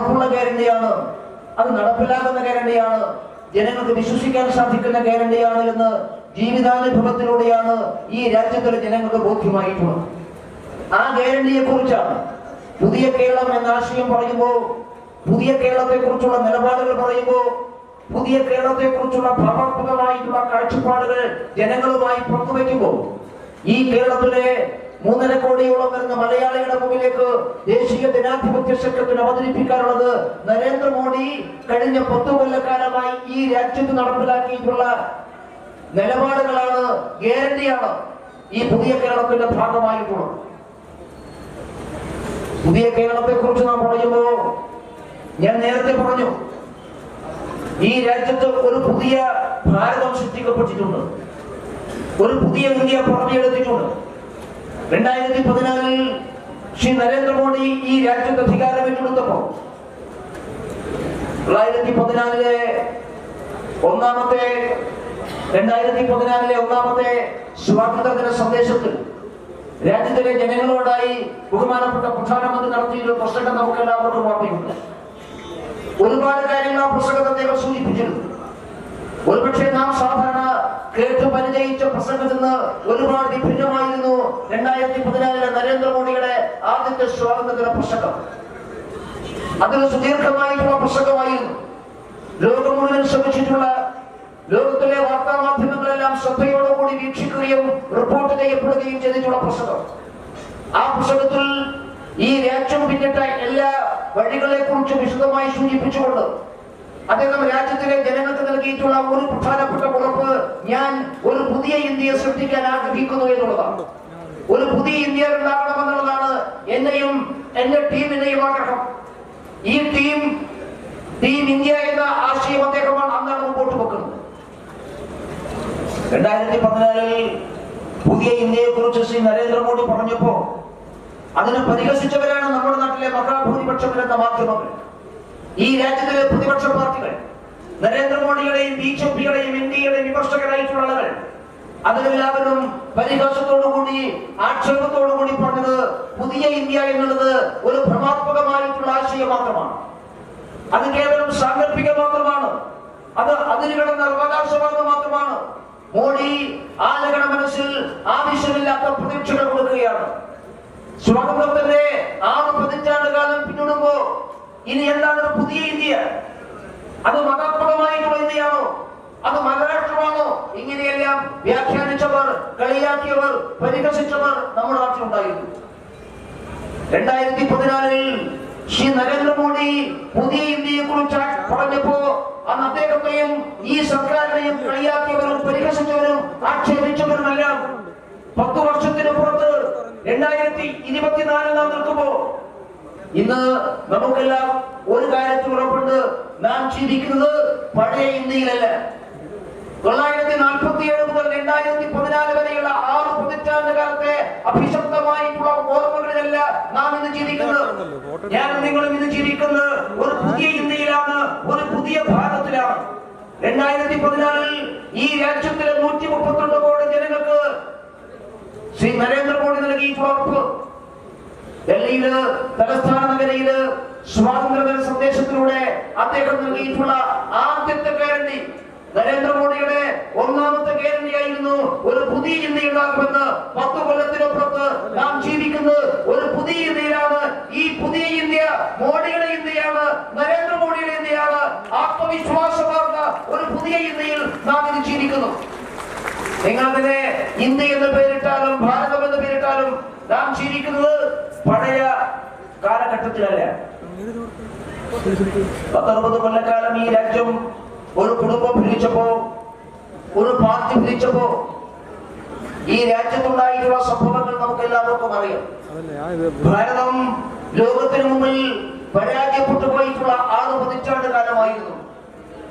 ഉറപ്പുള്ള ഗ്യാരണ്ടിയാണ്. അത് നടപ്പിലാക്കുന്ന ഗ്യാരണ്ടിയാണ്. ജനങ്ങൾക്ക് വിശ്വസിക്കാൻ സാധിക്കുന്ന ഗ്യാരണ്ടിയാണ് എന്ന് ജീവിതാനുഭവത്തിലൂടെയാണ് ഈ രാജ്യത്തിലെ ജനങ്ങൾക്ക് ബോധ്യമായിട്ടുള്ളത്. ആ ഗ്യാരണ്ടിയെ കുറിച്ചാണ് പുതിയ കേരളം എന്ന ആശയം പറയുമ്പോൾ പുതിയ കേരളത്തെ കുറിച്ചുള്ള നിലപാടുകൾ പറയുമ്പോൾ പുതിയ കേരളത്തെ കുറിച്ചുള്ള ഭാവാത്മകമായിട്ടുള്ള കാഴ്ചപ്പാടുകൾ ജനങ്ങളുമായി പങ്കുവെക്കുമ്പോൾ ഈ കേരളത്തിലെ മൂന്നര കോടിയോളം വരുന്ന മലയാളികളുടെ മുമ്പിലേക്ക് ദേശീയ ജനാധിപത്യ ശക്തത്തിന് അവതരിപ്പിക്കാനുള്ളത് നരേന്ദ്രമോദി കഴിഞ്ഞ പത്തു കൊല്ലക്കാലമായി ഈ രാജ്യത്ത് നടപ്പിലാക്കിയിട്ടുള്ള നിലപാടുകളാണ് ഗ്യാരണ്ടിയാണ് ഈ പുതിയ കേരളത്തിന്റെ ഭാഗമായിട്ടുള്ളത്. പുതിയ കേരളത്തെ കുറിച്ച് നാം പറയുമ്പോ ഞാൻ നേരത്തെ പറഞ്ഞു ഈ രാജ്യത്ത് ഒരു പുതിയ ഭാരതം സൃഷ്ടിക്കപ്പെട്ടിട്ടുണ്ട്. ഒരു പുതിയ ഇന്ത്യ പറഞ്ഞെടുത്തിട്ടുണ്ട് രണ്ടായിരത്തി പതിനാലിൽ ശ്രീ നരേന്ദ്രമോദി ഈ രാജ്യത്ത് അധികാരം ഏറ്റെടുത്തപ്പോ തൊള്ളായിരത്തി പതിനാലിലെ ഒന്നാമത്തെ രണ്ടായിരത്തി പതിനാലിലെ ഒന്നാമത്തെ സ്വാതന്ത്ര്യദിന സന്ദേശത്തിൽ രാജ്യത്തിലെ ജനങ്ങളോടായി ബഹുമാനപ്പെട്ട പ്രധാനമന്ത്രി നടത്തിയൊരു പുസ്തകം നമുക്ക് എല്ലാവർക്കും ഓർമ്മയുണ്ട്. ഒരുപാട് കാര്യങ്ങൾ ആ പുസ്തകത്തെ സൂചിപ്പിച്ചിരുന്നു. ഒരുപക്ഷെ നാം സാധാരണ കേട്ട് പരിചയിച്ച പ്രസംഗത്തിൽ നിന്ന് ഒരുപാട് വിഭിന്നമായിരുന്നു രണ്ടായിരത്തി പതിനാലിലെ നരേന്ദ്രമോദിയുടെ ആദ്യത്തെ സ്വാതന്ത്ര്യദിന പ്രസംഗം. അതൊരു സുദീർഘമായിട്ടുള്ള പ്രസംഗമായിരുന്നു ലോകം മുഴുവൻ ശ്രമിച്ചിട്ടുള്ള ലോകത്തിലെ വാർത്താ മാധ്യമങ്ങളെല്ലാം ശ്രദ്ധയോടുകൂടി വീക്ഷിക്കുകയും റിപ്പോർട്ട് ചെയ്യപ്പെടുകയും ചെയ്തിട്ടുള്ള പ്രസംഗം. ആ പ്രസംഗത്തിൽ ഈ രാജ്യം പിന്നിട്ട എല്ലാ വഴികളെ കുറിച്ച് വിശദമായി സൂചിപ്പിച്ചുകൊണ്ട് അദ്ദേഹം രാജ്യത്തിലെ ജനങ്ങൾക്ക് നൽകിയിട്ടുള്ള ഒരു പ്രധാനപ്പെട്ട ഉറപ്പ് ഞാൻ ഒരു പുതിയ ഇന്ത്യയെ സൃഷ്ടിക്കാൻ ആഗ്രഹിക്കുന്നു എന്നുള്ളതാണ്. ഒരു പുതിയ ഇന്ത്യ ഉണ്ടാകണമെന്നുള്ളതാണ് എന്നെയും എന്റെ ടീമിനെയും ആഗ്രഹം. ഈ ടീം ടീം ഇന്ത്യ എന്ന ആശയം അദ്ദേഹമാണ് അന്നാണ് മുമ്പോട്ട് വെക്കുന്നത്. രണ്ടായിരത്തി പതിനാലിൽ പുതിയ ഇന്ത്യയെ കുറിച്ച് ശ്രീ നരേന്ദ്രമോദി പറഞ്ഞപ്പോ അതിനെ പരിഹസിച്ചവരാണ് നമ്മുടെ നാട്ടിലെ മഹാഭൂരിപക്ഷം വരുന്ന മാധ്യമങ്ങൾ. ഈ രാജ്യത്തിലെ പ്രതിപക്ഷ പാർട്ടികൾ നരേന്ദ്രമോദിയുടെയും ബി ജെ പിയുടെയും ഇന്ത്യയുടെയും വിമർശകരായിട്ടുള്ള ആളുകൾ അതിലെല്ലാവരും പരിഹാസത്തോടുകൂടി ആക്ഷേപത്തോടുകൂടി പറഞ്ഞത് പുതിയ ഇന്ത്യ എന്നുള്ളത് ഒരു ഭ്രമാത്മകമായിട്ടുള്ള ആശയം മാത്രമാണ്. അത് കേവലം സാങ്കല്പിക മാത്രമാണ്. അത് അതിന് കിടന്ന അവകാശവാദം മാത്രമാണ്. മോഡി ആളുകളുടെ മനസ്സിൽ ആവശ്യമില്ലാത്ത പ്രതീക്ഷകൾ കൊടുക്കുകയാണ്. സ്വാതന്ത്ര്യത്തിന്റെ ആറ് പതിറ്റാണ്ട് കാലം പിന്നിടുമ്പോ ഇനി എന്താണ് പുതിയ ഇന്ത്യ? അത് മതാത്മകമായിട്ടുള്ള ഇന്ത്യയാണോ അത് മഹാരാഷ്ട്രമാണോ? ഇങ്ങനെയെല്ലാം വ്യാഖ്യാനിച്ചവർ കളിയാക്കിയവർ പരിഹസിച്ചവർ നമ്മുടെ നാട്ടിലുണ്ടായിരുന്നു രണ്ടായിരത്തി പതിനാലിൽ ശ്രീ നരേന്ദ്രമോദി പുതിയ ഇന്ത്യയെ കുറിച്ച് പറഞ്ഞപ്പോ അന്ന് അദ്ദേഹത്തെയും ഈ സർക്കാരിനെയും കളിയാക്കിയവരും പരിഹസിച്ചവരും ആക്ഷേപിച്ചവരുമെല്ലാം പത്തു വർഷത്തിന് പുറത്ത് രണ്ടായിരത്തി ഇരുപത്തിനാലിൽ നാം നിൽക്കുമ്പോ ഇന്ന് നമുക്കെല്ലാം ഒരു കാര്യത്തിൽ ഉറപ്പുണ്ട്. നാം ചിരിക്കുന്നത് പഴയ ഇന്ത്യയിലല്ല. തൊള്ളായിരത്തി നാൽപ്പത്തി ഏഴ് മുതൽ രണ്ടായിരത്തി പതിനാല് വരെയുള്ള ആറ് പതിറ്റാണ്ട് കാലത്തെ അഭിശബ്ദമായിട്ടുള്ള ഓർമ്മകളിലല്ല നാം ഇന്ന് ജീവിക്കുന്നത് ഞാൻ നിങ്ങളും ഇന്ന് ജീവിക്കുന്നത് ഒരു പുതിയ ഇന്ത്യയിലാണ് ഒരു പുതിയ ഭാരതത്തിലാണ്. രണ്ടായിരത്തി പതിനാലിൽ ഈ രാജ്യത്തിലെ നൂറ്റി മുപ്പത്തിരണ്ട് കോടി ജനങ്ങൾക്ക് ശ്രീ നരേന്ദ്രമോദി നൽകിയിട്ടുള്ള ഉറപ്പ്. ഡൽഹിയിൽ തലസ്ഥാന നഗരയിൽ സ്വാതന്ത്ര്യ സന്ദേശത്തിലൂടെ അദ്ദേഹം നൽകിയിട്ടുള്ള ആദ്യത്തെ ഗ്യാരണ്ടി നരേന്ദ്രമോദിയുടെ ഒന്നാമത്തെ കേരളിയായിരുന്നു. ഒരു പുതിയ ഇന്ത്യ ഉണ്ടാക്കുമെന്ന് പത്ത് കൊല്ലത്തിനപ്പുറത്ത് നാം ജീവിക്കുന്നത് ഒരു പുതിയ ഇന്ത്യയിലാണ് ഈ പുതിയ ഇന്ത്യ മോഡിയുടെ ഇന്ത്യയാണ് നരേന്ദ്രമോദിയുടെ ഇന്ത്യയാണ്. ആത്മവിശ്വാസമാർന്ന ഒരു പുതിയ ഇന്ത്യയിൽ നാം ഇത് ജീവിക്കുന്നു. നിങ്ങൾ അതിനെ ഇന്ത്യ എന്ന് പേരിട്ടാലും ഭാരതം എന്ന് പേരിട്ടാലും നാം ജീവിക്കുന്നത് പഴയ കാലഘട്ടത്തിലല്ല? പത്തൊമ്പത് കൊല്ലക്കാലം ഈ രാജ്യം ഒരു കുടുംബം ഭരിച്ചപ്പോ ഒരു പാർട്ടി ഭരിച്ചപ്പോ ഈ രാജ്യത്തുണ്ടായിട്ടുള്ള സംഭവങ്ങൾ നമുക്ക് എല്ലാവർക്കും അറിയാം ഭാരതം ലോകത്തിന് മുമ്പിൽ പരാജയപ്പെട്ടു പോയിട്ടുള്ള ആറ് പതിറ്റാണ്ട് കാലമായിരുന്നു.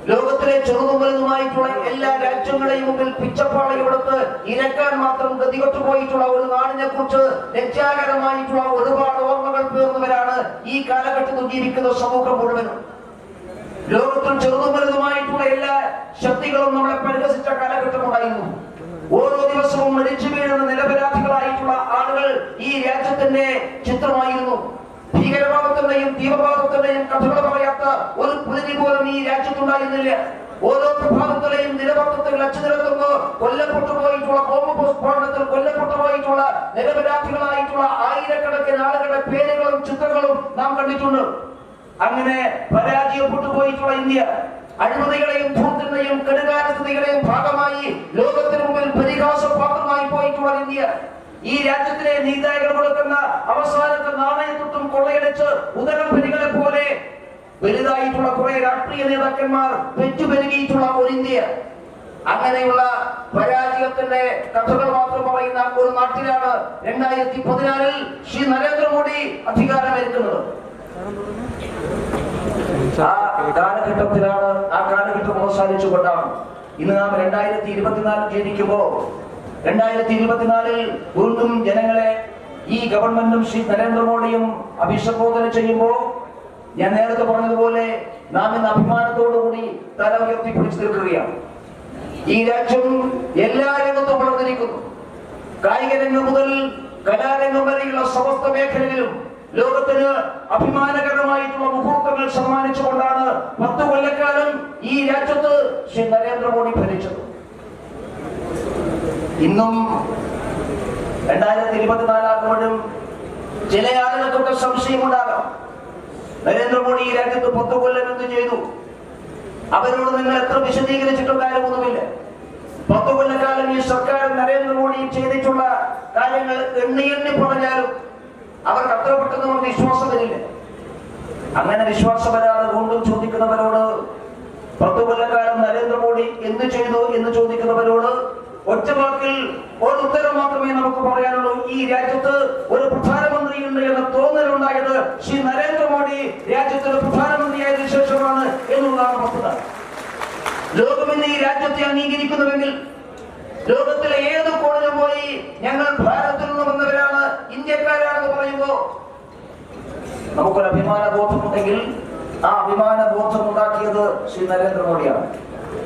ലോകത്തിലെ ചെറുതും വലുതുമായിട്ടുള്ള എല്ലാ രാജ്യങ്ങളെയും മുമ്പിൽ പിച്ചപ്പാളി കൊടുത്ത് ഇരക്കാൻ മാത്രം ഗതികൊട്ടു പോയിട്ടുള്ള ഒരു നാടിനെ കുറിച്ച് ലജ്ജാകരമായിട്ടുള്ള ഒരുപാട് ഓർമ്മകൾ പേർന്നവരാണ് ഈ കാലഘട്ടത്തിൽ ജീവിക്കുന്ന സമൂഹം മുഴുവനും. ലോകത്തിൽ ചെറുതും വലുതുമായിട്ടുള്ള എല്ലാ ശക്തികളും നമ്മളെ പരിഹസിച്ച കാലഘട്ടം ഉണ്ടായിരുന്നു. ഓരോ ദിവസവും മരിച്ചു വീഴുന്ന നിരപരാധികളായിട്ടുള്ള ആളുകൾ ഈ രാജ്യത്തിന്റെ ചിത്രമായിരുന്നു. ഭീകരവാദത്തിന്റെയും തീവ്രവാദത്തിന്റെയും കഥകൾ പറയാത്ത ഒരു പുലരി പോലും ഈ രാജ്യത്തുണ്ടായിരുന്നില്ല. ഓരോ പ്രഭാതത്തിലെയും നിലപത്രത്തിൽ അച്ചുനിരത്തുമ്പോൾ കൊല്ലപ്പെട്ടു പോയിട്ടുള്ള ബോംബ് സ്ഫോടനത്തിൽ കൊല്ലപ്പെട്ടു പോയിട്ടുള്ള നിരപരാധികളായിട്ടുള്ള ആയിരക്കണക്കിന് ആളുകളുടെ പേരുകളും ചിത്രങ്ങളും നാം കണ്ടിട്ടുണ്ട്. അങ്ങനെ പരാജയപ്പെട്ടു പോയിട്ടുള്ള ഇന്ത്യ അഴിമതികളെയും ധൂർത്തിന്റെയും കെടുകാരസ്ഥിതികളെയും ഭാഗമായി ലോകത്തിന് മുമ്പിൽ പരിഹാസ പാത്രമായി പോയിട്ടുള്ള ഇന്ത്യ ഈ രാജ്യത്തിലെ നീതായകർ കൊടുക്കുന്ന അവസാനത്തെ നാണയത്വം കൊള്ളയടിച്ച് ഉദരംപരികളെ പോലെ വലുതായിട്ടുള്ള കുറെ രാഷ്ട്രീയ നേതാക്കന്മാർ പെറ്റുപെരുകിയിട്ടുള്ള ഒരു ഇന്ത്യ. അങ്ങനെയുള്ള പരാജയത്തിന്റെ കഥകൾ മാത്രം പറയുന്ന ഒരു നാട്ടിലാണ് രണ്ടായിരത്തി പതിനാലിൽ ശ്രീ നരേന്ദ്രമോദി അധികാരമേൽക്കുന്നത്. ആ കാലഘട്ടത്തിലാണ് ആ കാലഘട്ടം അവസാനിച്ചുകൊണ്ടാണ് ഇന്ന് നാം രണ്ടായിരത്തി ഇരുപത്തിനാലിൽ ജനിക്കുമ്പോ രണ്ടായിരത്തി ഇരുപത്തിനാലിൽ വീണ്ടും ജനങ്ങളെ ഈ ഗവൺമെന്റും ശ്രീ നരേന്ദ്രമോദിയും അഭിസംബോധന ചെയ്യുമ്പോൾ ഞാൻ നേരത്തെ പറഞ്ഞതുപോലെ നാം ഇന്ന് അഭിമാനത്തോടുകൂടി തല ഉയർത്തി പിടിച്ചു ഈ രാജ്യം എല്ലാ രംഗത്തും വളർന്നിരിക്കുന്നു. കായിക രംഗം മുതൽ കലാരംഗം വരെയുള്ള സമസ്ത മേഖലകളിലും ലോകത്തിന് അഭിമാനകരമായിട്ടുള്ള മുഹൂർത്തങ്ങൾ സമ്മാനിച്ചുകൊണ്ടാണ് പത്ത് കൊല്ലക്കാലം ഈ രാജ്യത്ത് ശ്രീ നരേന്ദ്രമോദി ഭരിച്ചത്. ഇന്നും രണ്ടായിരത്തി ഇരുപത്തിനാലാകുമ്പോഴും ചില ആളുകൾക്കൊക്കെ സംശയമുണ്ടാകാം. നരേന്ദ്രമോദി ഈ രാജ്യത്ത് പത്ത് കൊല്ലം എന്ത് ചെയ്തു? അവരോട് നിങ്ങൾ എത്ര വിശദീകരിച്ചിട്ടും കാര്യമൊന്നുമില്ല. പത്ത് കൊല്ലക്കാലം ഈ സർക്കാർ നരേന്ദ്രമോദി ചെയ്തിട്ടുള്ള കാര്യങ്ങൾ എണ്ണി എണ്ണി പറഞ്ഞാലും അവർക്ക് അത്ര പെട്ടെന്ന് വിശ്വാസം വരില്ല. അങ്ങനെ വിശ്വാസം വരാതെ വീണ്ടും ചോദിക്കുന്നവരോട് പത്ത് കൊല്ലക്കാലം നരേന്ദ്രമോദി എന്ത് ചെയ്തു എന്ന് ചോദിക്കുന്നവരോട് ഒറ്റ വാക്കിൽ ഒരു ഉത്തരം മാത്രമേ നമുക്ക് പറയാനുള്ളൂ. ഈ രാജ്യത്ത് ഒരു പ്രധാനമന്ത്രി ഉണ്ട് എന്ന തോന്നലുണ്ടായത് ശ്രീ നരേന്ദ്രമോദി രാജ്യത്തിന് പ്രധാനമന്ത്രിയായതിനു ശേഷമാണ് എന്നുള്ളതാണ് വസ്തുത ലോകം ഇന്ന് ഈ രാജ്യത്തെ അംഗീകരിക്കുന്നുവെങ്കിൽ ലോകത്തിലെ ഏത് കോണിലും പോയി ഞങ്ങൾ ഭാരതത്തിൽ നിന്ന് വന്നവരാണ് ഇന്ത്യക്കാരാണെന്ന് പറയുമ്പോ നമുക്കൊരു അഭിമാന ബോധമുണ്ടെങ്കിൽ ആ അഭിമാന ബോധം ഉണ്ടാക്കിയത് ശ്രീ നരേന്ദ്രമോദിയാണ്.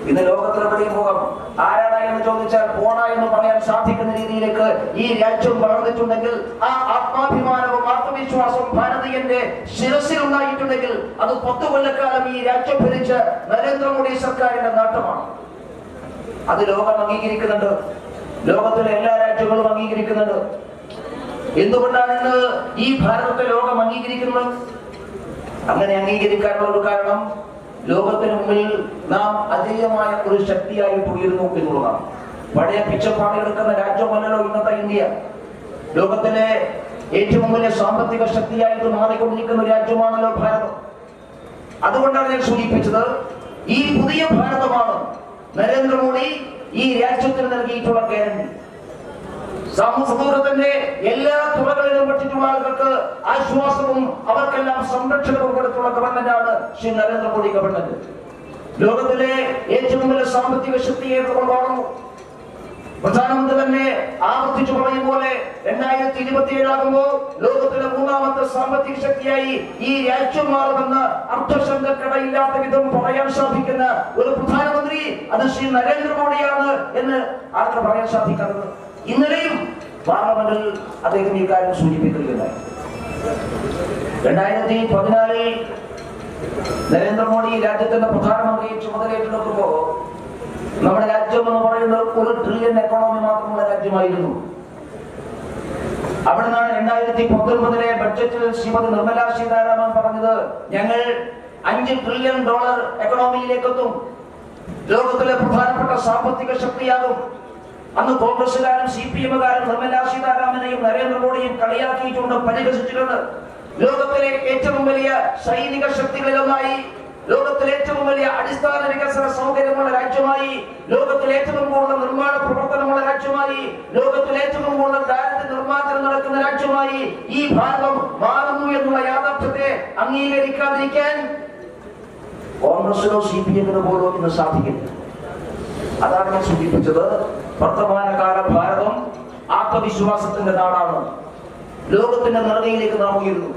ഇന്ന് ലോകത്തിലെവിടെയും പോകാം. ആരാണ് എന്ന് ചോദിച്ചാൽ പോണ എന്ന് പറയാൻ സാധിക്കുന്ന രീതിയിലേക്ക് ഈ രാജ്യം വളർന്നിട്ടുണ്ടെങ്കിൽ ആ ആത്മാഭിമാനവും ആത്മവിശ്വാസവും ഭാരതീയന്റെ ശിരസിൽ ഉണ്ടായിട്ടുണ്ടെങ്കിൽ അത് പത്ത് കൊല്ലക്കാലം ഈ രാജ്യം ഭരിച്ച നരേന്ദ്രമോദി സർക്കാരിന്റെ നേട്ടമാണ്. അത് ലോകം അംഗീകരിക്കുന്നുണ്ട്. ലോകത്തിലെ എല്ലാ രാജ്യങ്ങളും അംഗീകരിക്കുന്നുണ്ട്. എന്തുകൊണ്ടാണ് ഇന്ന് ഈ ഭാരതത്തെ ലോകം അംഗീകരിക്കുന്നത്? അങ്ങനെ അംഗീകരിക്കാനുള്ള ഒരു കാരണം ലോകത്തിന് മുമ്പിൽ നാം അജയമായ ഒരു ശക്തിയായി ഉയരുന്നു എന്നുള്ളതാണ്. പഴയ പിച്ചപ്പാടെടുക്കുന്ന രാജ്യമല്ലല്ലോ ഇന്നത്തെ ഇന്ത്യ. ലോകത്തിലെ ഏറ്റവും വലിയ സാമ്പത്തിക ശക്തിയായിട്ട് മാറിക്കൊണ്ടിരിക്കുന്ന രാജ്യമാണല്ലോ ഭാരതം. അതുകൊണ്ടാണ് ഞാൻ സൂചിപ്പിച്ചത് ഈ പുതിയ ഭാരതമാണ് നരേന്ദ്രമോദി ഈ രാജ്യത്തിന് നൽകിയിട്ടുള്ള ഗ്യാരണ്ടി സമൂഹത്തിന്റെ എല്ലാ തുറകളിലും പറ്റിയിട്ടുള്ള ആളുകൾക്ക് ആശ്വാസവും അവർക്കെല്ലാം സംരക്ഷണവും കൊടുത്തുള്ള ഗവൺമെന്റാണ് ശ്രീ നരേന്ദ്രമോദി ഗവൺമെന്റ്. ലോകത്തിലെ ഏറ്റവും വലിയ സാമ്പത്തിക ശക്തിയെ കൊണ്ടാണു പ്രധാനമന്ത്രി തന്നെ ആവർത്തിച്ചു പറയും പോലെ രണ്ടായിരത്തി ഇരുപത്തി ഏഴാകുമ്പോൾ ലോകത്തിലെ മൂന്നാമത്തെ സാമ്പത്തിക ശക്തിയായി ഈ രാജ്യം മാറുമെന്ന് അർത്ഥശങ്കക്കടയില്ലാത്ത വിധം പറയാൻ സാധിക്കുന്ന ഒരു പ്രധാനമന്ത്രി അത് ശ്രീ നരേന്ദ്രമോദിയാണ് എന്ന് ആർക്ക് പറയാൻ സാധിക്കാത്തത്. ഇന്നലെയും പാർലമെന്റിൽ അദ്ദേഹം ഈ കാര്യം സൂചിപ്പിക്കുകയുണ്ടായി. രണ്ടായിരത്തി പതിനാലിൽ നരേന്ദ്രമോദി രാജ്യത്തിന്റെ പ്രധാനമന്ത്രി ചുമതലയേറ്റെടുക്കുമ്പോ നമ്മുടെ രാജ്യം എന്ന് പറയുന്നത് ഒരു ട്രില്യൺ എക്കോണമി മാത്രമുള്ള രാജ്യമായിരുന്നു. അവിടെ നിന്നാണ് രണ്ടായിരത്തി പത്തൊൻപതിലെ ബഡ്ജറ്റിൽ ശ്രീമതി നിർമ്മല സീതാരാമൻ പറഞ്ഞത് ഞങ്ങൾ അഞ്ച് ട്രില്യൺ ഡോളർ എക്കണോമിയിലേക്ക് എത്തും ലോകത്തിലെ പ്രധാനപ്പെട്ട സാമ്പത്തിക ശക്തിയാകും. അന്ന് കോൺഗ്രസുകാരും സി പി എമ്മുകാരും നിർമ്മലാ സീതാരാമനെയും നരേന്ദ്രമോദിയും കളിയാക്കിയിട്ടുണ്ട് പരിഹസിച്ചിട്ടുണ്ട്. ലോകത്തിലെ ഏറ്റവും വലിയ സൈനിക ശക്തികളിലൊന്നായി ലോകത്തിലെ ഏറ്റവും വലിയ അടിസ്ഥാന വികസന സൗകര്യമുള്ള രാജ്യമായി ലോകത്തിലെ ഏറ്റവും കൂടുതൽ നിർമ്മാണ പ്രവർത്തനമുള്ള രാജ്യമായി ലോകത്തിലെ ഏറ്റവും കൂടുതൽ ദാരിദ്ര്യ നിർമ്മാർജനം നടക്കുന്ന രാജ്യമായി ഈ ഭാരതം മാറുന്നു എന്നുള്ള യാഥാർത്ഥ്യത്തെ അംഗീകരിക്കാതിരിക്കാൻ കോൺഗ്രസിനോ സി പി എമ്മിനോ പോലോ ഇന്ന് സാധിക്കില്ല. അതാണ് ഞാൻ സൂചിപ്പിച്ചത്. വർത്തമാനകാല ഭാരതം ആത്മവിശ്വാസത്തിന്റെ നാടാണ്. ലോകത്തിന്റെ നിറവിയിലേക്ക് നാം ഉയരുന്നു.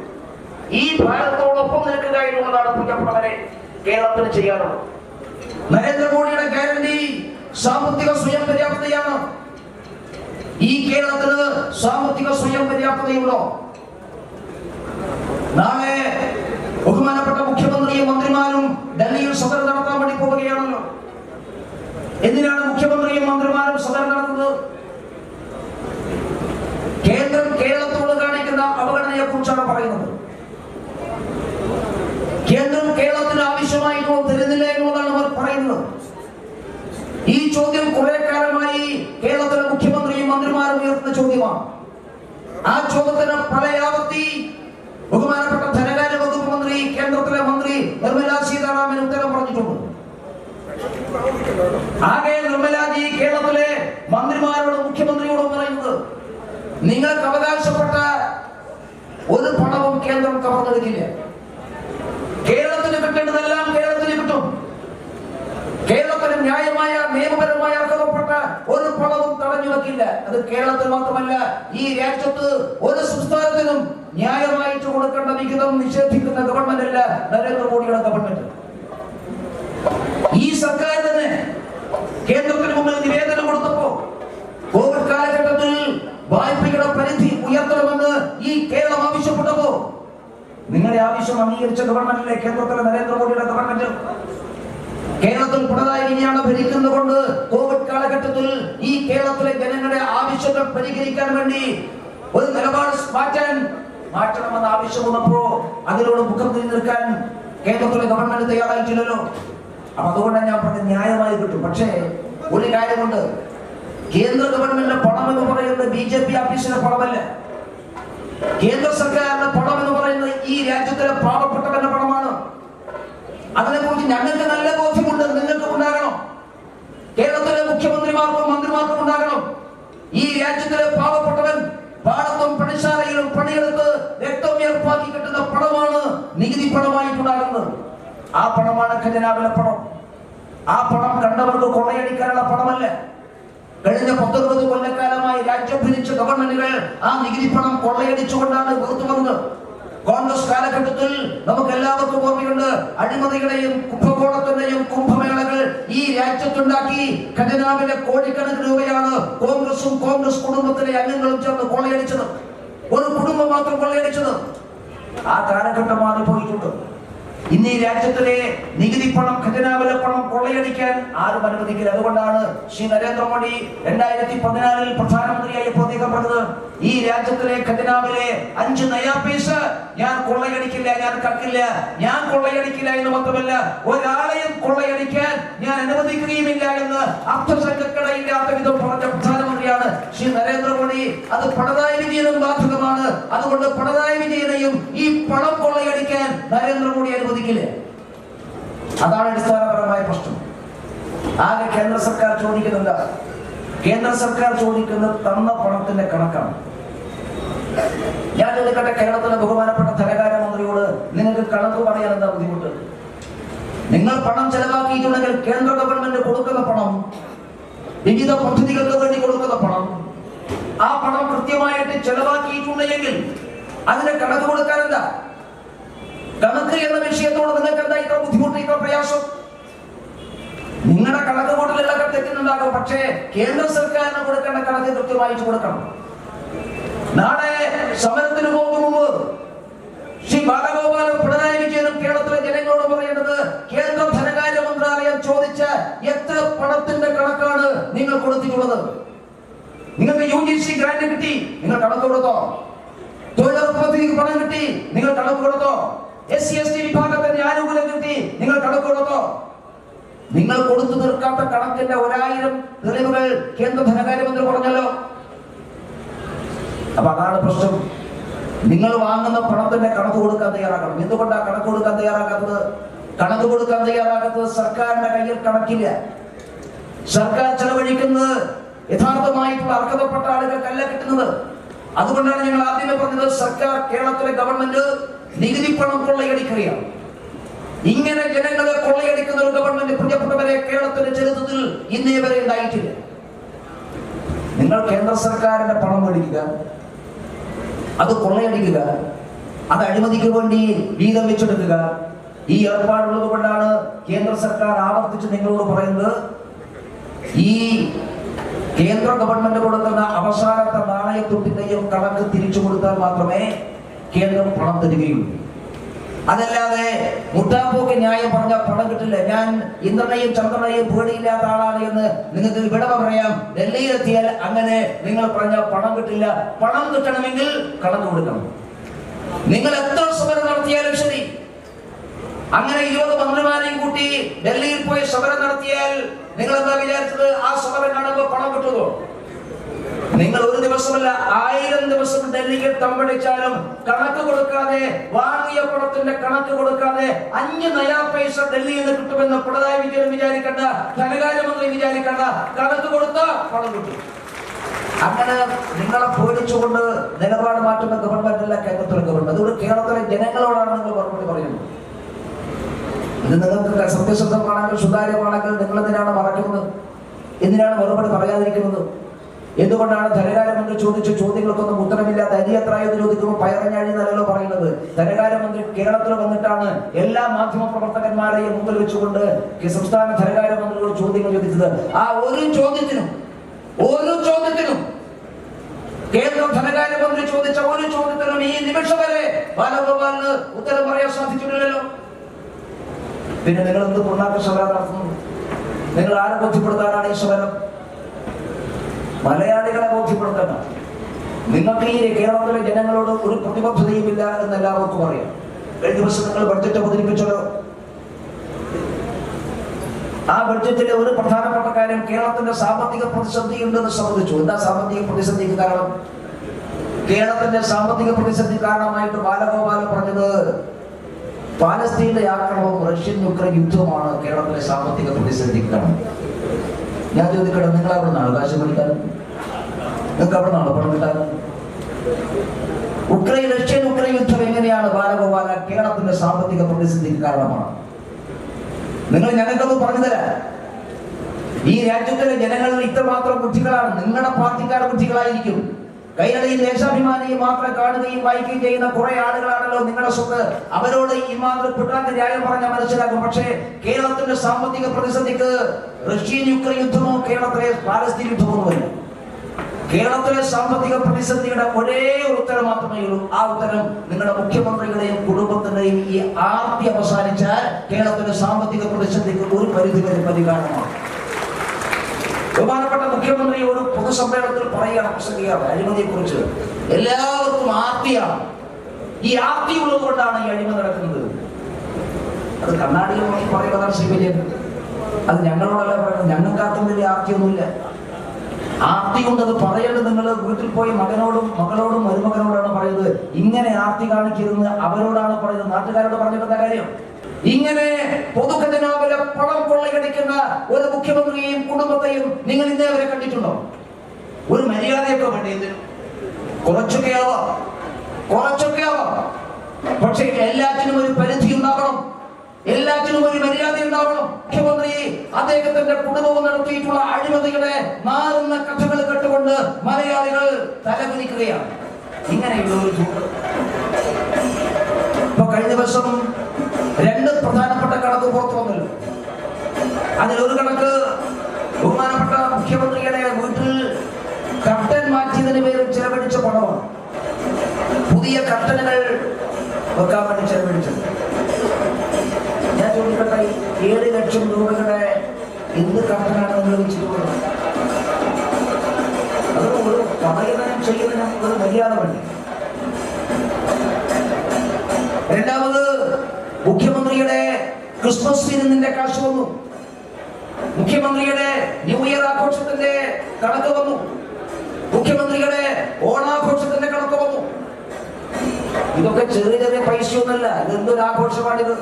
ഈ ഭാരതത്തോടൊപ്പം നിൽക്കുക എന്നുള്ളതാണ് പ്രിയപ്പെട്ടവരെ കേരളത്തിന് ചെയ്യാനുള്ളത്. നരേന്ദ്രമോദിയുടെ ഗ്യാരണ്ടി സാമ്പത്തിക സ്വയം പര്യാപ്തതയാണ്. ഈ കേരളത്തിന് സാമ്പത്തിക സ്വയം പര്യാപ്തതയുണ്ടോ? നാളെ ബഹുമാനപ്പെട്ട മുഖ്യമന്ത്രിയും മന്ത്രിമാരും ഡൽഹിയിൽ സദർ നടത്താൻ വേണ്ടി പോവുകയാണല്ലോ. എന്തിനാണ് മുഖ്യമന്ത്രിയും മന്ത്രിമാരും സദർ നടത്തുന്നത്? കേന്ദ്രം കേരളത്തോട് കാണിക്കുന്ന അവഗണനയെ കുറിച്ചാണ് പറയുന്നത്. കേന്ദ്രം കേരളത്തിന് ആവശ്യമായിട്ടുള്ള തരുന്നില്ല എന്നുള്ളതാണ് അവർ പറയുന്നത്. ഈ ചോദ്യം കുറെ കാലമായി കേരളത്തിലെ മുഖ്യമന്ത്രിയും മന്ത്രിമാരും ഉയർത്തുന്ന ചോദ്യമാണ്. ആ ചോദ്യത്തിന് പല ബഹുമാനപ്പെട്ട ധനകാര്യ വകുപ്പ് മന്ത്രി കേന്ദ്രത്തിലെ മന്ത്രി നിർമ്മല സീതാരാമൻ ഉത്തരം പറഞ്ഞിട്ടുണ്ട് ആകെ നിർമ്മലാജി കേരളത്തിലെ മന്ത്രിമാരോടും മുഖ്യമന്ത്രിയോടും പറയുന്നത് നിങ്ങൾക്ക് അവകാശപ്പെട്ട ഒരു പണവും കേന്ദ്രം കവർന്നെടുക്കില്ല കേരളത്തിന് കിട്ടേണ്ടതെല്ലാം കേരളത്തിന് കിട്ടും. കേരളത്തിന് ന്യായമായ നിയമപരമായ അർഹതപ്പെട്ട ഒരു പണവും തടഞ്ഞു വെക്കില്ല. അത് കേരളത്തിൽ മാത്രമല്ല ഈ രാജ്യത്ത് ഒരു സംസ്ഥാനത്തിനും ന്യായമായിട്ട് കൊടുക്കേണ്ട വിഹിതം നിഷേധിക്കുന്ന ഗവൺമെന്റ് അല്ല നരേന്ദ്രമോദിയുടെ ഗവൺമെന്റ് ഈ സർക്കാർ തന്നെ കേന്ദ്രത്തിന് മുമ്പിൽ നിവേദനം കൊടുത്തപ്പോ കോവിഡ് കാലഘട്ടത്തിൽ വായ്പയുടെ പരിധി ഉയർത്തണമെന്ന് ഈ കേരളം ആവശ്യപ്പെട്ടപ്പോ നിങ്ങളുടെ ആവശ്യം അംഗീകരിച്ച ഗവൺമെന്റിലെ കേന്ദ്രത്തിലെ നരേന്ദ്രമോദിയുടെ ഗവൺമെന്റ് കേരളത്തിൽ പിണറായി വിജയാണ് ഭരിക്കുന്നതുകൊണ്ട് കോവിഡ് കാലഘട്ടത്തിൽ ഈ കേരളത്തിലെ ജനങ്ങളുടെ ആവശ്യങ്ങൾ പരിഹരിക്കാൻ വേണ്ടി ഒരു നിലപാട് മാറ്റാൻ മാറ്റണമെന്ന് ആവശ്യം വന്നപ്പോ അതിനോട് മുഖം തിരിഞ്ഞു നിൽക്കാൻ കേരളത്തിലെ ഗവൺമെന്റ് തയ്യാറായിട്ടില്ലല്ലോ. അപ്പൊ അതുകൊണ്ടാണ് ഞാൻ പറഞ്ഞ ന്യായമായി കിട്ടും. പക്ഷേ ഒരു കാര്യമുണ്ട് കേന്ദ്ര ഗവൺമെന്റിന്റെ പണം എന്ന് പറയുന്നത് ബി ജെ പി ഓഫീസിന്റെ പണമല്ല. കേന്ദ്ര സർക്കാരിന്റെ പണം എന്ന് പറയുന്നത് ഈ രാജ്യത്തിലെ പാവപ്പെട്ടവന്റെ പണമാണ്. അതിനെ കുറിച്ച് ഞങ്ങൾക്ക് നല്ല ബോധ്യമുണ്ട്. നിങ്ങൾക്ക് ഉണ്ടാകണം. കേരളത്തിലെ മുഖ്യമന്ത്രിമാർക്കും മന്ത്രിമാർക്കും ഉണ്ടാകണം. ഈ രാജ്യത്തിലെ പാവപ്പെട്ടവൻ പാടത്തും പണിശാലയിലും പണിയെടുത്ത് രക്തം ഏർപ്പാക്കി കിട്ടുന്ന പണമാണ് നികുതി പണമായിട്ടുണ്ടാകുന്നത്. ആ പണമാണ് ഖജനാവിലെ പണം. ആ പണം കണ്ടവർക്ക് കൊള്ളയടിക്കാനുള്ള പണമല്ല കഴിഞ്ഞ പത്തൊൻപത് കൊല്ലക്കാലമായി രാജ്യം ഭരിച്ച ഗവൺമെന്റുകൾ ആ നികുതി പണം കൊള്ളയടിച്ചുകൊണ്ടാണ് വന്നത്. കോൺഗ്രസ് കാലഘട്ടത്തിൽ നമുക്ക് എല്ലാവർക്കും ഓർമ്മയുണ്ട് അഴിമതികളെയും കുംഭകോണത്തിന്റെയും കുംഭമേളകൾ ഈ രാജ്യത്തുണ്ടാക്കി ഖജനാവിലെ കോടിക്കണക്കിന് രൂപയാണ് കോൺഗ്രസും കോൺഗ്രസ് കുടുംബത്തിലെ അംഗങ്ങളും ചേർന്ന് കൊള്ളയടിച്ചത്. ഒരു കുടുംബം മാത്രം കൊള്ളയടിച്ചത്. ആ കാലഘട്ടം മാറിപ്പോയിട്ടുണ്ട്. ഇന്ന് ഈ രാജ്യത്തിലെ നികുതി പണം ഖജനാവിലെ പണം കൊള്ളയടിക്കാൻ ആരും അനുവദിക്കില്ല. അതുകൊണ്ടാണ് ശ്രീ നരേന്ദ്രമോദി രണ്ടായിരത്തി പതിനാലിൽ പ്രധാനമന്ത്രിയായി അദ്ദേഹം ഈ രാജ്യത്തിലെ ഖജനാവിലെ അഞ്ച് നയാ ഞാൻ കൊള്ളയടിക്കില്ല ഞാൻ കക്കില്ല ഞാൻ കൊള്ളയടിക്കില്ല എന്ന് മാത്രമല്ല ഒരാളെയും കൊള്ളയടിക്കാൻ ഞാൻ അനുവദിക്കുകയുമില്ല എന്ന് അർത്ഥസംഘക്കടയില്ലാത്ത വിധം പറഞ്ഞ പ്രധാനമന്ത്രിയാണ് ശ്രീ നരേന്ദ്രമോദി അത് പിണറായി വിജയനും ബാധകമാണ്. അതുകൊണ്ട് പിണറായി വിജയനെയും ഈ പണം കൊള്ളയടിക്കാൻ നരേന്ദ്രമോദി അനുവദിക്കില്ല. അതാണ് അടിസ്ഥാനപരമായ പ്രശ്നം. ആകെ കേന്ദ്ര സർക്കാർ ചോദിക്കുന്നില്ല കേന്ദ്ര സർക്കാർ ചോദിക്കുന്ന തന്ന പണത്തിന്റെ കണക്കാണ്. ഞാൻ ചോദിക്കട്ടെ കേരളത്തിലെ ബഹുമാനപ്പെട്ട ധനകാര്യ മന്ത്രിയോട് നിങ്ങൾക്ക് കണക്ക് പറയാൻ എന്താ ബുദ്ധിമുട്ട്? നിങ്ങൾ പണം ചെലവാക്കിയിട്ടുണ്ടെങ്കിൽ കേന്ദ്ര ഗവൺമെന്റ് വിവിധ പദ്ധതികൾക്ക് വേണ്ടി കൊടുക്കുന്ന പണം. ആ പണം കൃത്യമായിട്ട് ചെലവാക്കിയിട്ടുണ്ടെങ്കിൽ അതിന് കണക്ക് കൊടുക്കാൻ എന്താ? കണക്ക് എന്ന വിഷയത്തോട് നിങ്ങൾക്ക് എന്താ ഇത്ര ബുദ്ധിമുട്ട് ഇത്ര പ്രയാസം? നിങ്ങളുടെ കണക്ക് കൂട്ടലുകളൊക്കെ തെറ്റുന്നുണ്ടാകും പക്ഷേ കേന്ദ്ര സർക്കാരിന് കൊടുക്കേണ്ട കണക്ക് കൃത്യമായിട്ട് കൊടുക്കണം. നാളെ സമരത്തിന് പോകും മുമ്പ് ശ്രീ ബാലഗോപാലും പിണറായി വിജയനും കേരളത്തിലെ ജനങ്ങളോട് പറയേണ്ടത് കേന്ദ്ര ചോദിച്ച എത്ര പണത്തിന്റെ കണക്കാണ് നിങ്ങൾ കൊടുത്തിട്ടുള്ളത്? നിങ്ങൾക്ക് യു ജി സി ഗ്രാന്റ് കിട്ടി നിങ്ങൾ കണക്ക് കൊടുത്തോ? തൊഴിലുറപ്പ് പദ്ധതിക്ക് പണം കിട്ടി നിങ്ങൾ കണക്ക് കൊടുത്തോ? എസ് സി എസ് ടി വിഭാഗത്തിന്റെ ആനുകൂല്യം കിട്ടി നിങ്ങൾ കണക്ക് കൊടുത്തോ? നിങ്ങൾ കൊടുത്തു തീർക്കാത്ത കണക്കിന്റെ ഒരായിരം തെളിവുകൾ കേന്ദ്ര ധനകാര്യമന്ത്രി പറഞ്ഞല്ലോ. അപ്പൊ അതാണ് പ്രശ്നം. നിങ്ങൾ വാങ്ങുന്ന പണത്തിന്റെ കണക്ക് കൊടുക്കാൻ തയ്യാറാക്കണം. എന്തുകൊണ്ടാണ് കണക്ക് കൊടുക്കാൻ തയ്യാറാക്കാത്തത്? കണക്ക് കൊടുക്കാൻ തയ്യാറാക്കാത്തത് സർക്കാരിന്റെ കയ്യിൽ കണക്കില്ല. സർക്കാർ ചെലവഴിക്കുന്നത് യഥാർത്ഥമായിട്ടുള്ള അർഹതപ്പെട്ട ആളുകൾക്കല്ല കിട്ടുന്നത്. അതുകൊണ്ടാണ് ഞങ്ങൾ ആദ്യമേ പറഞ്ഞത് സർക്കാർ കേരളത്തിലെ ഗവൺമെന്റ് നികുതി പണം കൊള്ളയടിക്കുകയാണ്. ഇങ്ങനെ ജനങ്ങളെ കൊള്ളയടിക്കുന്ന ഒരു ഗവൺമെന്റ് പ്രിയപ്പെട്ടവരെ കേരളത്തിന്റെ ചരിത്രത്തിൽ ഇന്നേ വരെ ഉണ്ടായിട്ടില്ല. നിങ്ങൾ കേന്ദ്ര സർക്കാരിന്റെ പണം മേടിക്കുക അത് കൊള്ളയടിക്കുക അത് അഴിമതിക്ക് വേണ്ടി വീതം വെച്ചെടുക്കുക ഈ ഏർപ്പാടുള്ളത് കൊണ്ടാണ് കേന്ദ്ര സർക്കാർ ആവർത്തിച്ച് നിങ്ങളോട് പറയുന്നത്? ഈ കേന്ദ്ര ഗവൺമെന്റ് കൊടുക്കുന്ന അവസാനത്തെ നാണയത്തുട്ടിന്റെയും കണക്ക് തിരിച്ചു കൊടുത്താൽ മാത്രമേ കേന്ദ്രം പണം തരികയുള്ളൂ. അതല്ലാതെ മുട്ടാപ്പോക്ക് ന്യായം പറഞ്ഞ പണം കിട്ടില്ല. ഞാൻ ഇന്ദ്രനെയും ചന്ദ്രനെയും പേടിയില്ലാത്ത ആളാണ് എന്ന് നിങ്ങൾക്ക് വിടവ പറയാം. ഡൽഹിയിലെത്തിയാൽ അങ്ങനെ നിങ്ങൾ പറഞ്ഞ പണം കിട്ടില്ല. പണം കിട്ടണമെങ്കിൽ കടന്നു കൊടുക്കണം. നിങ്ങൾ എത്ര സമരം നടത്തിയാലും ശരി അങ്ങനെ ഇരുപത് മന്ത്രിമാരെയും കൂട്ടി ഡൽഹിയിൽ പോയി സമരം നടത്തിയാൽ നിങ്ങൾ എന്താ വിചാരിച്ചത്? ആ സമരം കാണുമ്പോൾ പണം കിട്ടുമോ? നിങ്ങൾ ഒരു ദിവസമല്ല ആയിരം ദിവസം ഡൽഹിയിൽ തമ്പടിച്ചാലും കണക്ക് കൊടുക്കാതെ വാങ്ങിയ പണത്തിന്റെ കണക്ക് കൊടുക്കാതെ അഞ്ച് നയാ പൈസ ഡൽഹിയിൽ നിന്ന് കിട്ടുമെന്ന് പിണറായി വിജയൻ വിചാരിക്കണ്ട ധനകാര്യമന്ത്രി വിചാരിക്കണ്ട. കണക്ക് കൊടുത്ത പണം കിട്ടും. അങ്ങനെ നിങ്ങളെ പേടിച്ചുകൊണ്ട് നിലപാട് മാറ്റുന്ന ഗവൺമെന്റ് അല്ല കേന്ദ്രത്തിലെ ഗവൺമെന്റ് അതുകൊണ്ട് കേരളത്തിലെ ജനങ്ങളോടാണ് നിങ്ങൾ മറുപടി പറയുന്നത്. ഇത് നിങ്ങൾക്ക് സത്യസന്ധമാണെങ്കിൽ സുതാര്യമാണെങ്കിൽ നിങ്ങൾ എന്തിനാണ് മറക്കുന്നത് എന്തിനാണ് മറുപടി പറയാതിരിക്കുന്നത്? എന്തുകൊണ്ടാണ് ധനകാര്യമന്ത്രി ചോദിച്ച ചോദ്യങ്ങൾക്കൊന്നും ഉത്തരമില്ലാത്ത അരി എത്ര എന്ന് ചോദിക്കുമ്പോൾ പയറഞ്ഞാഴി എന്നല്ലോ പറയുന്നത്? ധനകാര്യമന്ത്രി കേരളത്തിൽ വന്നിട്ടാണ് എല്ലാ മാധ്യമ പ്രവർത്തകന്മാരെയും മുമ്പിൽ വെച്ചുകൊണ്ട് സംസ്ഥാന ധനകാര്യമന്ത്രിയോട് ചോദ്യങ്ങൾ ചോദിച്ചത്. ആ ഒരു ചോദ്യത്തിനും ഒരു ചോദ്യത്തിനും കേന്ദ്ര ധനകാര്യമന്ത്രി ചോദിച്ച ഒരു ചോദ്യത്തിനും ഈ നിമിഷം വരെ ഉത്തരം പറയാൻ സാധിച്ചിട്ടില്ലല്ലോ. പിന്നെ നിങ്ങൾ എന്ത് പുണ്ണാക്ക നടത്തുന്നു. നിങ്ങൾ ആരെ ബോധ്യപ്പെടുത്താനാണ് ഈ സമരം മലയാളികളെ ബോധ്യപ്പെടുത്തണം നിങ്ങൾക്ക് ഈ കേരളത്തിലെ ജനങ്ങളോട് ഒരു പ്രതിബദ്ധതയും ഇല്ല എന്ന് എല്ലാവർക്കും അറിയാം. കഴിഞ്ഞ ദിവസം നിങ്ങൾ ബഡ്ജറ്റ് അവതരിപ്പിച്ചല്ലോ. ആ ബഡ്ജറ്റിലെ ഒരു പ്രധാനപ്പെട്ട കാര്യം കേരളത്തിന്റെ സാമ്പത്തിക പ്രതിസന്ധി ഉണ്ടെന്ന് സംബന്ധിച്ചു. എന്താ സാമ്പത്തിക പ്രതിസന്ധിക്ക് കാരണം? കേരളത്തിന്റെ സാമ്പത്തിക പ്രതിസന്ധി കാരണമായിട്ട് ബാലഗോപാലൻ പറഞ്ഞത് പാലസ്തീനിലെ ആക്രമണവും റഷ്യൻ യുക്രൈൻ യുദ്ധവുമാണ് കേരളത്തിലെ സാമ്പത്തിക പ്രതിസന്ധിക്ക് കാരണം. ഞാൻ ചോദിക്കട്ടെ നിങ്ങൾ അവിടെ നിന്നാണ് കാശ് പഠിക്കാൻ നിങ്ങൾക്ക് അവിടെ നിന്നാണ് പണം കിട്ടാൻ? ഉക്രൈൻ റഷ്യൻ ഉക്രൈൻ യുദ്ധം എങ്ങനെയാണ് ബാലഗോപാല കേരളത്തിന്റെ സാമ്പത്തിക പ്രതിസന്ധിക്ക് കാരണമാണ്? നിങ്ങൾ ഞങ്ങൾക്കൊന്ന് പറഞ്ഞു തരാം. ഈ രാജ്യത്തിലെ ജനങ്ങളിൽ ഇത്രമാത്രം ബുദ്ധികളാണ്. നിങ്ങളുടെ പാർട്ടിക്കാർ ബുദ്ധികളായിരിക്കും. കൈരളിയും ദേശാഭിമാനിയെ മാത്രം കാണുകയും വായിക്കുകയും ചെയ്യുന്ന കുറെ ആളുകളാണല്ലോ നിങ്ങളുടെ സ്വത്ത്. അവരോട് ഈ മാത്രം കുട്ടാന്റെ ന്യായം പറഞ്ഞാൽ മനസ്സിലാക്കും. പക്ഷേ കേരളത്തിന്റെ സാമ്പത്തിക പ്രതിസന്ധിക്ക് റഷ്യൻ യുക്രൈൻ യുദ്ധമോ കേരളത്തിലെ പാലസ്തീൻ യുദ്ധമോ വരും കേരളത്തിലെ സാമ്പത്തിക പ്രതിസന്ധിയുടെ ഒരു ഉത്തരം മാത്രമേ ഉള്ളൂ. ആ ഉത്തരം നിങ്ങളുടെ മുഖ്യമന്ത്രികളുടെയും കുടുംബത്തിന്റെയും ഈ ആർത്തി അവസാനിച്ചാൽ കേരളത്തിലെ സാമ്പത്തിക പ്രതിസന്ധിക്ക് ഒരു പരിധി വരെ പരിഹാരമാണ് ബഹുമാനപ്പെട്ട മുഖ്യമന്ത്രി ഒരു പൊതുസമ്മേളനത്തിൽ പറയുകയാണ് പ്രസംഗിക്കുകയാണ് അഴിമതിയെ കുറിച്ച് എല്ലാവർക്കും ആർത്തിയാണ്. ഈ ആർത്തി ഉള്ളത് കൊണ്ടാണ് ഈ അഴിമതി നടക്കുന്നത്. അത് കണ്ണാടിയിൽ നോക്കി പറയുന്നതാണ് ശ്രീ വിജയൻ. അത് ഞങ്ങളോടല്ല പറയുന്നത്. ഞങ്ങൾക്കാർക്കും വലിയ ആർത്തിയൊന്നുമില്ല. ആർത്തി കൊണ്ട് അത് പറയേണ്ടത് നിങ്ങൾ വീട്ടിൽ പോയി മകനോടും മകളോടും മരുമകനോടാണ് പറയുന്നത്. ഇങ്ങനെ ആർത്തി കാണിക്കരുതെന്ന് അവരോടാണ് പറയുന്നത്. നാട്ടുകാരോട് പറഞ്ഞിട്ടുള്ള കാര്യം. ഇങ്ങനെ പൊതുഖജനാവിലെ പണം കൊള്ളയടിക്കുന്ന ഒരു മുഖ്യമന്ത്രിയെയും കുടുംബത്തെയും നിങ്ങൾ ഇന്നേ വരെ കണ്ടിട്ടുണ്ടോ? ഒരു മര്യാദയൊക്കെ വേണ്ടി എന്തിനും കുറച്ചൊക്കെ ആവാം. കുറച്ചൊക്കെ ആവാം. പക്ഷേ എല്ലാറ്റിനും ഒരു പരിധി ഉണ്ടാവണം. എല്ലാറ്റിനും ഒരു മര്യാദ ഉണ്ടാവണം. മുഖ്യമന്ത്രി അദ്ദേഹത്തിന്റെ കുടുംബവും നടത്തിയിട്ടുള്ള അഴിമതികളെ മാറുന്ന കഥകൾ കേട്ടുകൊണ്ട് മലയാളികൾ തലകുനിക്കുകയാണ്. ഇങ്ങനെയുള്ള ഒരു ചൂട്. ഇപ്പൊ കഴിഞ്ഞ ദിവസം രണ്ട് പ്രധാനപ്പെട്ട കണക്ക് പുറത്തു വന്നല്ലോ. അതിലൊരു കണക്ക് ബഹുമാനപ്പെട്ട മുഖ്യമന്ത്രിയുടെ വീട്ടിൽ കർട്ടൻ മാറ്റിയതിന് പേരിൽ ചെലവഴിച്ച പണമാണ്. പുതിയ കർട്ടനുകൾ വെക്കാൻ വേണ്ടി ചെലവഴിച്ചത്. ഞാൻ ചോദിക്കട്ടെ ഏഴ് ലക്ഷം രൂപയുടെ എന്ത് കർട്ടനാണ് നിങ്ങൾ വെച്ചിട്ടുള്ളത്? അത് ഒരു പറയുന്നതിനും ചെയ്യുന്നതിനും ഒരു മര്യാദ വേണ്ടി? മുഖ്യമന്ത്രിയുടെ ക്രിസ്മസ് വിരുന്നിന്റെ കാശ് വന്നു. മുഖ്യമന്ത്രിയുടെ ന്യൂ ഇയർ ആഘോഷത്തിന്റെ കണക്ക് വന്നു. മുഖ്യമന്ത്രിയുടെ ഓണാഘോഷത്തിന്റെ കണക്ക് വന്നു. ഇതൊക്കെ ചെറിയ ചെറിയ പൈസയൊന്നല്ല ഇതെന്തൊരു ആഘോഷമാണിത്?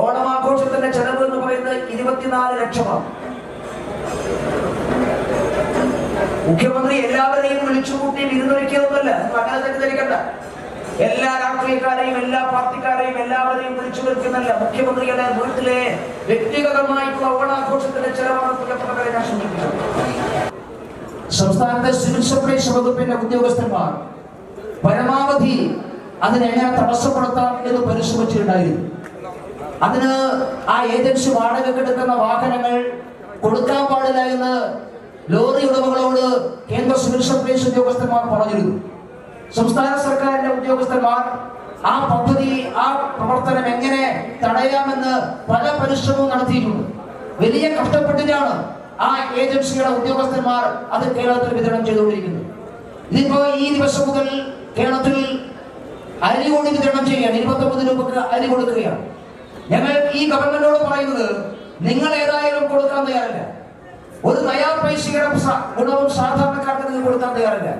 ഓണം ആഘോഷത്തിന്റെ ചെലവ് എന്ന് പറയുന്നത് ഇരുപത്തിനാല് ലക്ഷമാണ്. മുഖ്യമന്ത്രി എല്ലാവരെയും വിളിച്ചുകൂട്ടി വിരുന്നൊരുക്കിയതൊന്നുമല്ല അങ്ങനെ തെറ്റിദ്ധരിക്കണ്ട. എല്ലാ രാഷ്ട്രീയക്കാരെയും എല്ലാ പാർട്ടിക്കാരെയും എല്ലാവരെയും വിളിച്ചു വരുത്തുന്നല്ല മുഖ്യമന്ത്രിയുടെ വീട്ടിലെ വ്യക്തിഗതമായിട്ടുള്ള ഓണാഘോഷത്തിന്റെ ചെലവാണ് സംസ്ഥാനത്തെ സിവിൽ സപ്ലൈസ് വകുപ്പിന്റെ ഉദ്യോഗസ്ഥന്മാർ പരമാവധി അതിനെങ്ങനെ തടസ്സപ്പെടുത്താം എന്ന് പരിശ്രമിച്ചിട്ടുണ്ടായിരുന്നു അതിന് ആ ഏജൻസി വാടകയ്ക്ക് എടുക്കുന്ന വാഹനങ്ങൾ കൊടുക്കാൻ പാടില്ല എന്ന് ലോറി ഉടമകളോട് കേന്ദ്ര സിവിൽ സപ്ലൈസ് ഉദ്യോഗസ്ഥന്മാർ പറഞ്ഞിരുന്നു. സംസ്ഥാന സർക്കാരിന്റെ ഉദ്യോഗസ്ഥന്മാർ ആ പദ്ധതി ആ പ്രവർത്തനം എങ്ങനെ തടയാമെന്ന് പല പരിശ്രമവും നടത്തിയിട്ടുണ്ട്. വലിയ കഷ്ടപ്പെട്ടിട്ടാണ് ആ ഏജൻസിയുടെ ഉദ്യോഗസ്ഥന്മാർ അത് കേരളത്തിൽ വിതരണം ചെയ്തുകൊണ്ടിരിക്കുന്നത്. ഇതിപ്പോ ഈ ദിവസം മുതൽ കേരളത്തിൽ അരി കൊണ്ട് വിതരണം ചെയ്യുകയാണ്. ഇരുപത്തൊമ്പത് രൂപക്ക് അരി കൊടുക്കുകയാണ്. ഞങ്ങൾ ഈ ഗവൺമെന്റിനോട് പറയുന്നത് നിങ്ങൾ ഏതായാലും കൊടുക്കാൻ തയ്യാറില്ല. ഒരു നയാ പൈസയുടെ ഗുണവും സാധാരണക്കാർക്ക് നിങ്ങൾ കൊടുക്കാൻ തയ്യാറില്ല.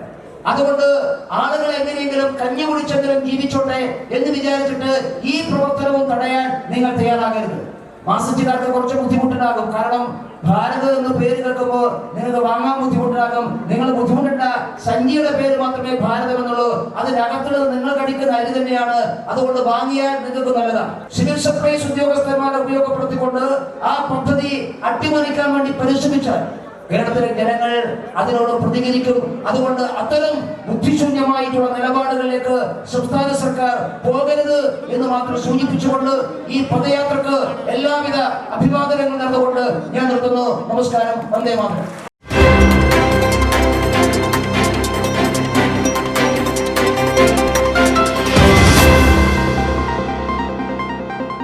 അതുകൊണ്ട് ആളുകൾ എങ്ങനെയെങ്കിലും കഞ്ഞി കുടിച്ചെങ്കിലും ജീവിച്ചോട്ടെ എന്ന് വിചാരിച്ചിട്ട് ഈ പ്രവർത്തനവും തടയാൻ നിങ്ങൾ തയ്യാറാകരുത്. മാസച്ചുകാർക്ക് കുറച്ച് ബുദ്ധിമുട്ടുണ്ടാകും. കാരണം ഭാരത് എന്ന് പേര് കേൾക്കുമ്പോൾ നിങ്ങൾക്ക് വാങ്ങാൻ ബുദ്ധിമുട്ടുണ്ടാകും. നിങ്ങൾ ബുദ്ധിമുട്ടേണ്ട. സഞ്ചിയുടെ പേര് മാത്രമേ ഭാരതം എന്നുള്ളൂ. അതിനകത്തുള്ളത് നിങ്ങൾ കടിക്കുന്ന അരി തന്നെയാണ്. അതുകൊണ്ട് വാങ്ങിയാൽ നിങ്ങൾക്ക് നല്ലതാണ്. സിവിൽ സപ്ലൈസ് ഉദ്യോഗസ്ഥന്മാരെ ഉപയോഗപ്പെടുത്തിക്കൊണ്ട് ആ പദ്ധതി അട്ടിമറിക്കാൻ വേണ്ടി പരിശ്രമിച്ചാൽ കേരളത്തിലെ ജനങ്ങൾ അതിനോട് പ്രതികരിക്കും. അതുകൊണ്ട് അത്തരം ബുദ്ധിശൂന്യമായിട്ടുള്ള നിലപാടുകളിലേക്ക് സംസ്ഥാന സർക്കാർ പോകരുത് എന്ന് മാത്രം സൂചിപ്പിച്ചുകൊണ്ട് ഈ പദയാത്രക്ക് എല്ലാവിധ അഭിവാദനങ്ങൾ നടന്നുകൊണ്ട് ഞാൻ നിർത്തുന്നു. നമസ്കാരം. വന്ദേ മാതരം.